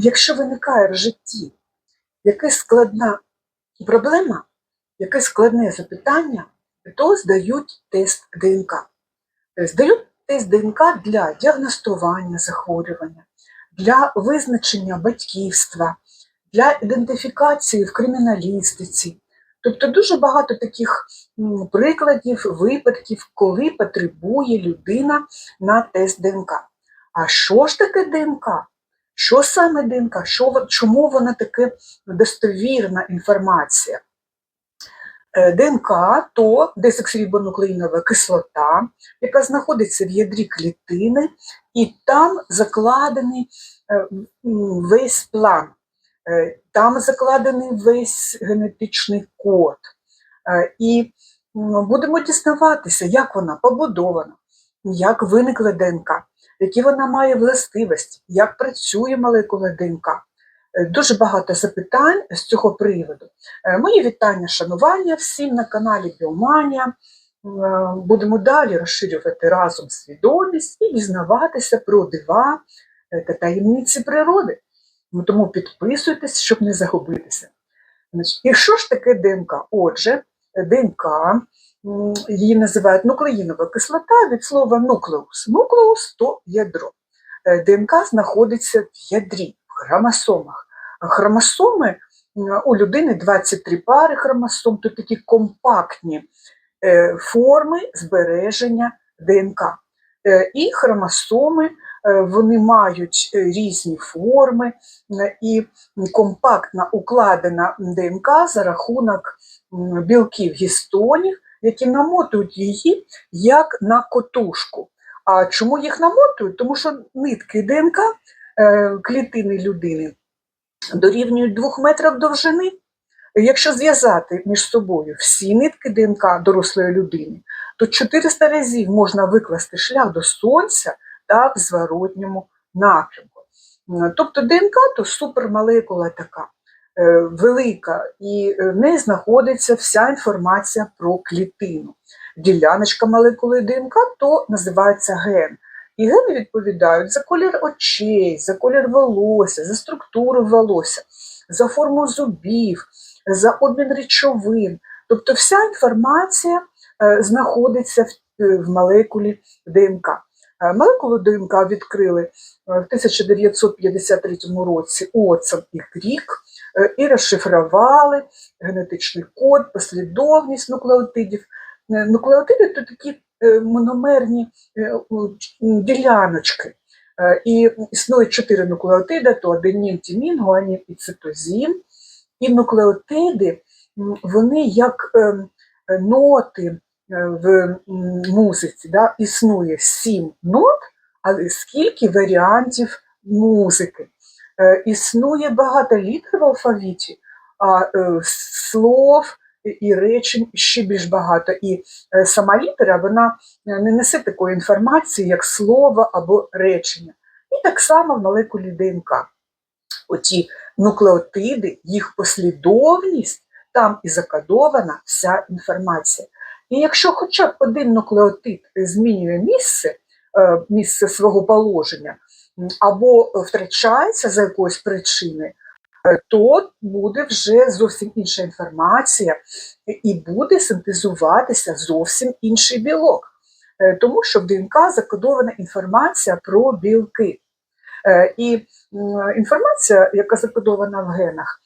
Якщо виникає в житті якась складна проблема, якесь складне запитання, то здають тест ДНК. Е, Здають тест ДНК для діагностування захворювання, для визначення батьківства, для ідентифікації в криміналістиці. Тобто дуже багато таких прикладів, випадків, коли потребує людина на тест ДНК. А що ж таке ДНК? Що саме ДНК? Що, чому вона таке достовірна інформація? Е, ДНК то десоксирибонуклеїнова кислота, яка знаходиться в ядрі клітини, і там закладений е, весь план, Е, там закладений весь генетичний код. І будемо дізнаватися, як вона побудована, як виникла ДНК, які вона має властивості, як працює молекула ДНК. Е, Дуже багато запитань з цього приводу. Е, Мої вітання, шанування всім на каналі Біоманія. Е, Будемо далі розширювати разом свідомість і дізнаватися про дива та таємниці природи. Тому підписуйтесь, щоб не загубитися. І що ж таке ДНК? Отже, ДНК, її називають нуклеїнова кислота від слова нуклеус. Нуклеус то ядро. Е, ДНК знаходиться в ядрі, в хромосомах. Хромосоми у людини 23 пари хромосом, то такі компактні е, форми збереження ДНК. Е, І хромосоми вони мають різні форми і компактно укладена ДНК за рахунок білків гістонів, які намотують її як на котушку. А чому їх намотують? Тому що нитки ДНК е, клітини людини дорівнюють 2 метрів довжини. Якщо зв'язати між собою всі нитки ДНК дорослої людини, то 400 разів можна викласти шлях до сонця та в зворотньому напрямку. Тобто ДНК то супермолекула така велика, і в неї знаходиться вся інформація про клітину. Діляночка молекули ДНК то називається ген. І гени відповідають за колір очей, за колір волосся, за структуру волосся, за форму зубів, за обмін речовин. Тобто вся інформація е, знаходиться в, е, молекулі ДНК. Е, Молекулу ДНК відкрили е, в 1953 році Уотсон і Крік е, і розшифрували генетичний код, послідовність нуклеотидів. Е, Нуклеотиди то такі е, мономерні е, діляночки. Е, І існує чотири нуклеотиди: то аденін, тімін, гуанін і цитозін. І нуклеотиди вони як е, ноти е, в музиці. Да? Існує сім нот, але скільки варіантів музики. Е, Існує багато літер в алфавіті, а е, слов і- речень ще більш багато. І е, сама літера вона не несе такої інформації, як слово або речення. І так само в молекулі ДНК. Оті нуклеотиди, їх послідовність, там і закодована вся інформація. І якщо хоча б один нуклеотид змінює місце, місце свого положення, або втрачається за якоїсь причини, е, то буде вже зовсім інша інформація і буде синтезуватися зовсім інший білок. Е, Тому що в ДНК закодована інформація про білки. Е, І інформація, яка закодована в генах,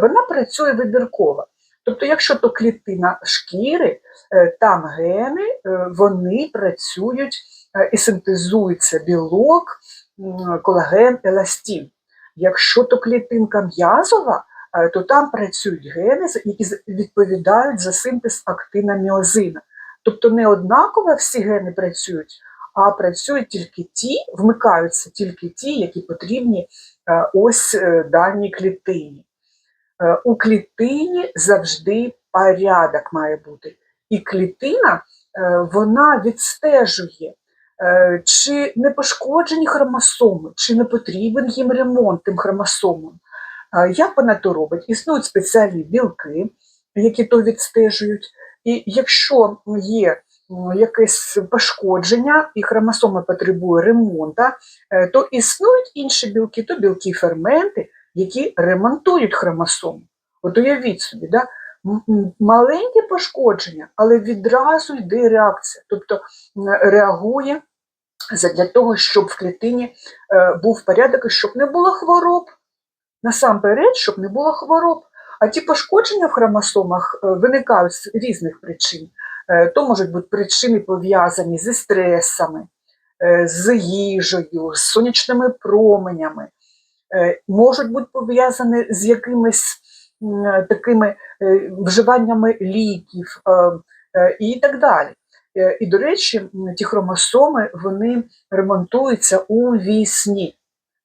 вона працює вибірково. Тобто, якщо то клітина шкіри, там гени, вони працюють і синтезується білок, колаген, еластин. Якщо то клітинка м'язова, е, то там працюють гени, які відповідають за синтез актина міозина. Тобто не однаково всі гени працюють, а працюють тільки ті, вмикаються тільки ті, які потрібні е, ось е, даній клітині. У клітині завжди порядок має бути. І клітина вона відстежує, чи не пошкоджені хромосоми, чи не потрібен їм ремонт тим хромосомам. Е, Як вона то робить? Існують спеціальні білки, які то відстежують. І якщо є якесь пошкодження, і хромосома потребує ремонту, е, то існують інші білки, то білки ферменти, які ремонтують хромосому. От уявіть собі, да? М- м- маленьке пошкодження, але відразу йде реакція, тобто реагує для того, щоб в клітині е, був порядок щоб не було хвороб. Насамперед, щоб не було хвороб. А ті пошкодження в хромосомах е, виникають з різних причин. Е, То можуть бути причини пов'язані зі стресами, е, з їжею, з сонячними променями, е, можуть бути пов'язані з якимись такими е, вживаннями ліків е, е, і так далі. Е, І, до речі, ті хромосоми вони ремонтуються у вісні.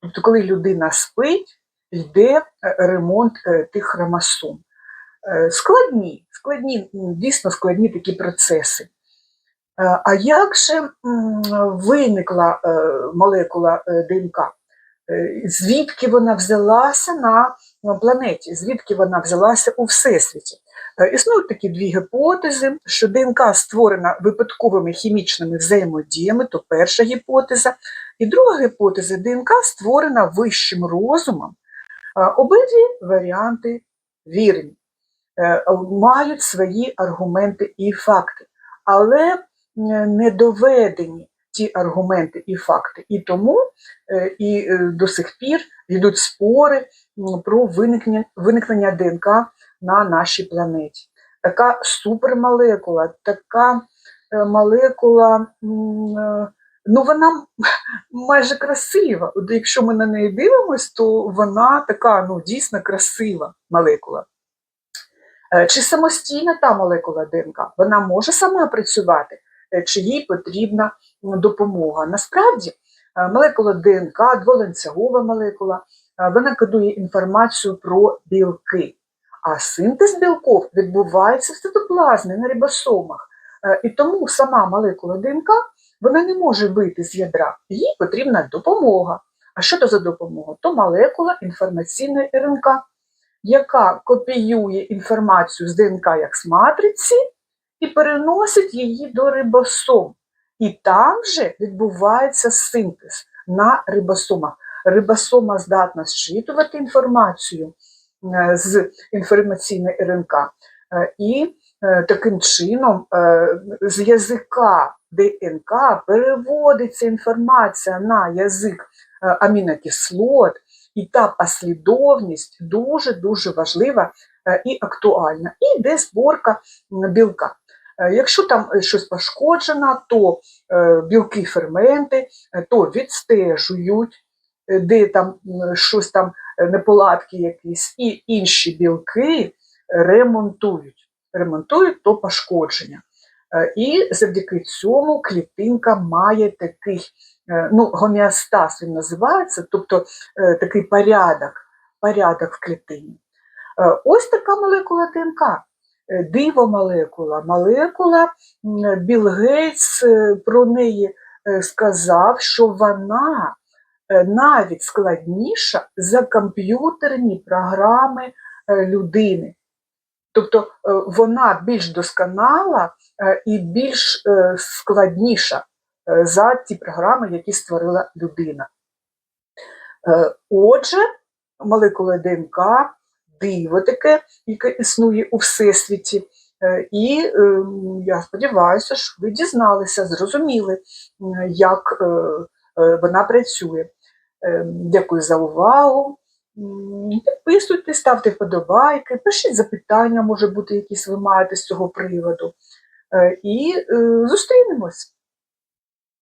Тобто, коли людина спить, йде е, ремонт е, тих хромосом. Е, Складні, складні, дійсно складні такі процеси. Е, А як же виникла е, молекула е, ДНК? Е, Звідки вона взялася на планеті? Звідки вона взялася у Всесвіті? Е, Існують такі дві гіпотези, що ДНК створена випадковими хімічними взаємодіями, то перша гіпотеза. І друга гіпотеза ДНК створена вищим розумом. Е, Обидві варіанти вірні, мають свої аргументи і факти, але не доведені ті аргументи і факти. І тому е, і е, до сих пір йдуть спори про виникнення, виникнення ДНК на нашій планеті. Така супермолекула, така е, молекула, ну вона майже красива. От якщо ми на неї дивимося, то вона така ну, дійсно красива молекула. Чи самостійна та молекула ДНК? Вона може сама працювати, чи їй потрібна допомога? Насправді, е, молекула ДНК, дволанцюгова молекула, е, вона кодує інформацію про білки. А синтез білков відбувається в цитоплазмі на рибосомах. Е, І тому сама молекула ДНК вона не може вийти з ядра, їй потрібна допомога. А що то за допомога? То молекула інформаційної РНК, яка копіює інформацію з ДНК як з матриці і переносить її до рибосом. І там же відбувається синтез на рибосомах. Рибосома здатна зчитувати інформацію е, з інформаційної РНК. Е, І е, таким чином з язика ДНК переводиться інформація на язик амінокислот, і та послідовність дуже-дуже важлива і актуальна. І йде зборка білка. Е, Якщо там е, щось пошкоджено, то е, білки ферменти то відстежують, де там щось там неполадки якісь, і інші білки ремонтують, ремонтують то пошкодження. І завдяки цьому клітинка має такий ну, гомеостаз він називається, тобто такий порядок, порядок в клітині. Ось така молекула ДНК. Е, Диво-молекула, молекула, Білл Гейтс е, про неї е, сказав, що вона навіть складніша за комп'ютерні програми людини. Тобто вона більш досконала і більш складніша за ті програми, які створила людина. Отже, молекула ДНК диво таке, яке існує у Всесвіті. Е, І е, я сподіваюся, що ви дізналися, зрозуміли, як е, е, вона працює. Е, Дякую за увагу. Підписуйтесь, ставте вподобайки, пишіть запитання, може бути, якісь ви маєте з цього приводу. І зустрінемось.